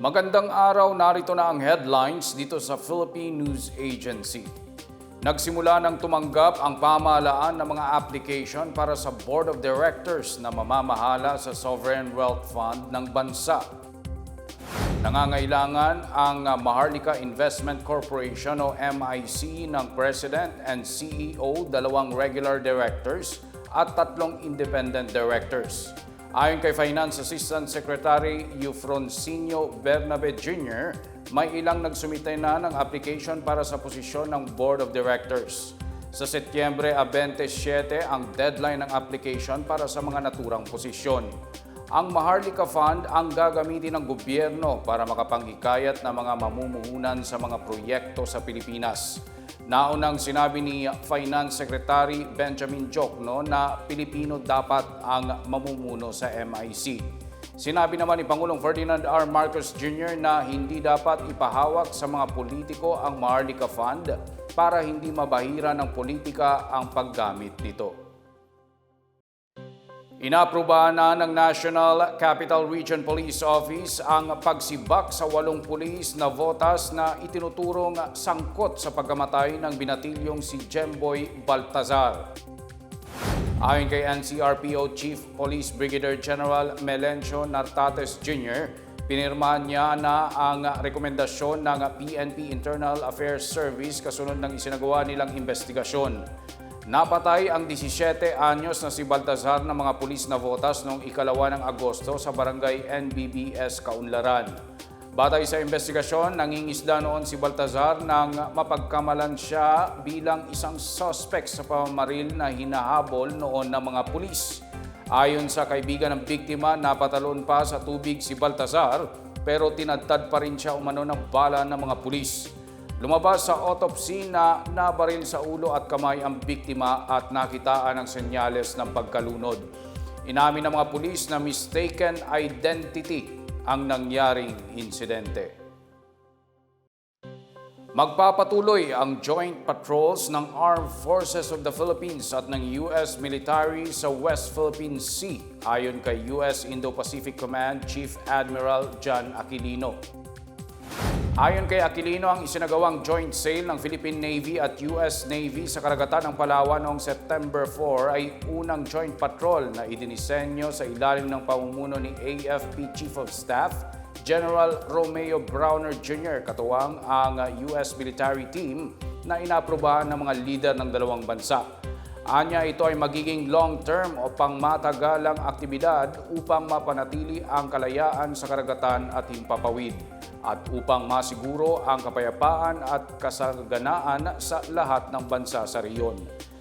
Magandang araw, narito na ang headlines dito sa Philippine News Agency. Nagsimula ng tumanggap ang pamahalaan ng mga application para sa Board of Directors na mamamahala sa Sovereign Wealth Fund ng bansa. Nangangailangan ang Maharlika Investment Corporation o MIC ng President and CEO, dalawang regular directors at tatlong independent directors. Ayon kay Finance Assistant Secretary Eufronsinio Bernabe Jr., may ilang nagsumite na ng application para sa posisyon ng Board of Directors. Sa Setyembre 27 ang deadline ng application para sa mga naturang posisyon. Ang Maharlika Fund ang gagamitin ng gobyerno para makapanghikayat ng mga mamumuhunan sa mga proyekto sa Pilipinas. Naunang sinabi ni Finance Secretary Benjamin Jokno na Pilipino dapat ang mamumuno sa MIC. Sinabi naman ni Pangulong Ferdinand R. Marcos Jr. na hindi dapat ipahawak sa mga politiko ang Maharlika Fund para hindi mabahira ng politika ang paggamit nito. Inaprubahan na ng National Capital Region Police Office ang pagsibak sa walong pulis na votas na itinuturong sangkot sa pagkamatay ng binatilyong si Jemboy Baltazar. Ayon kay NCRPO Chief Police Brigadier General Melencio Nartates Jr., pinirmahan niya na ang rekomendasyon ng PNP Internal Affairs Service kasunod ng isinagawa nilang investigasyon. Napatay ang 17 anyos na si Baltazar ng mga pulis na votas noong ikalawa ng Agosto sa barangay NBBS Kaunlaran. Batay sa investigasyon, nangingisda noon si Baltazar nang mapagkamalan siya bilang isang suspect sa pamamaril na hinahabol noon ng mga pulis. Ayon sa kaibigan ng biktima, napatalon pa sa tubig si Baltazar pero tinadtad pa rin siya umano ng bala ng mga pulis. Lumabas sa autopsy na nabaril sa ulo at kamay ang biktima at nakitaan ang senyales ng pagkalunod. Inamin ng mga pulis na mistaken identity ang nangyaring insidente. Magpapatuloy ang joint patrols ng Armed Forces of the Philippines at ng U.S. military sa West Philippine Sea ayon kay U.S. Indo-Pacific Command Chief Admiral John Aquilino. Ayon kay Aquilino, ang isinagawang joint sale ng Philippine Navy at US Navy sa karagatan ng Palawan noong September 4 ay unang joint patrol na idinisenyo sa ilalim ng pamumuno ni AFP Chief of Staff General Romeo Browner Jr. katuwang ang US military team na inaprobahan ng mga lider ng dalawang bansa. Anya ito ay magiging long-term o pangmatagalang aktibidad upang mapanatili ang kalayaan sa karagatan at himpapawid at upang masiguro ang kapayapaan at kasaganaan sa lahat ng bansa sa riyon.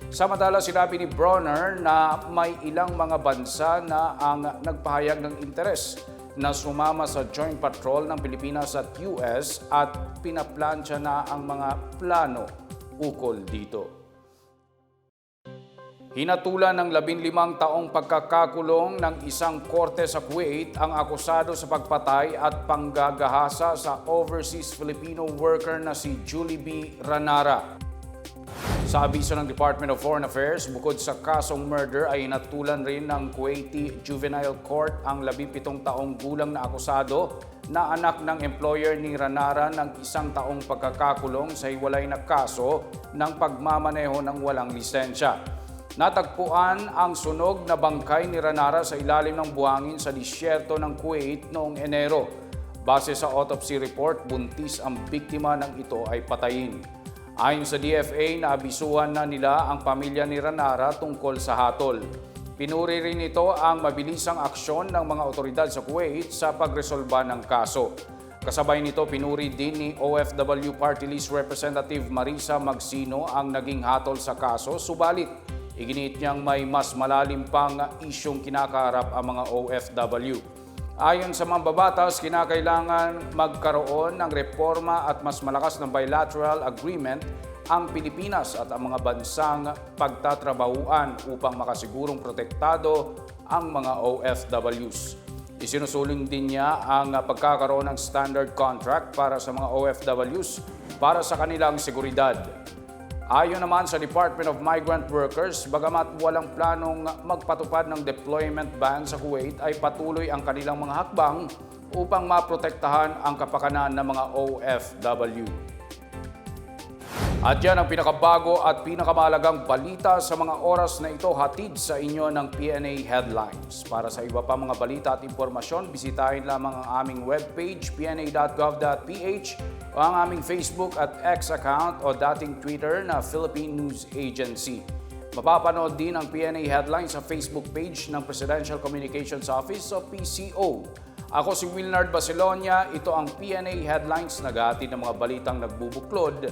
Samantala, sinabi ni Bronner na may ilang mga bansa na ang nagpahayag ng interes na sumama sa joint patrol ng Pilipinas at US at pinaplansya na ang mga plano ukol dito. Hinatulan ng 15 taong pagkakakulong ng isang korte sa Kuwait ang akusado sa pagpatay at panggagahasa sa overseas Filipino worker na si Julie B. Ranara. Sa abiso ng Department of Foreign Affairs, bukod sa kasong murder ay hinatulan rin ng Kuwaiti Juvenile Court ang 17 taong gulang na akusado na anak ng employer ni Ranara ng isang taong pagkakakulong sa hiwalay na kaso ng pagmamaneho ng walang lisensya. Natagpuan ang sunog na bangkay ni Ranara sa ilalim ng buhangin sa disyerto ng Kuwait noong Enero. Base sa autopsy report, buntis ang biktima ng ito ay patayin. Ayon sa DFA, naabisuhan na nila ang pamilya ni Ranara tungkol sa hatol. Pinuri rin ito ang mabilisang aksyon ng mga otoridad sa Kuwait sa pagresolba ng kaso. Kasabay nito, pinuri din ni OFW Party List Representative Marisa Magsino ang naging hatol sa kaso, subalit Iginiit niyang may mas malalim pang isyong kinakaharap ang mga OFW. Ayon sa mambabatas, kinakailangan magkaroon ng reforma at mas malakas na bilateral agreement ang Pilipinas at ang mga bansang pagtatrabahuan upang makasigurong protektado ang mga OFWs. Isinusulong din niya ang pagkakaroon ng standard contract para sa mga OFWs para sa kanilang seguridad. Ayon naman sa Department of Migrant Workers, bagamat walang planong magpatupad ng deployment ban sa Kuwait ay patuloy ang kanilang mga hakbang upang maprotektahan ang kapakanan ng mga OFW. At yan ang pinakabago at pinakamalagang balita sa mga oras na ito hatid sa inyo ng PNA Headlines. Para sa iba pa mga balita at impormasyon, bisitahin lamang ang aming webpage pna.gov.ph o ang aming Facebook at X account o dating Twitter na Philippine News Agency. Mapapanood din ang PNA Headlines sa Facebook page ng Presidential Communications Office o PCO. Ako si Wilnard Basilonia, ito ang PNA Headlines naghahatid ng mga balitang nagbubuklod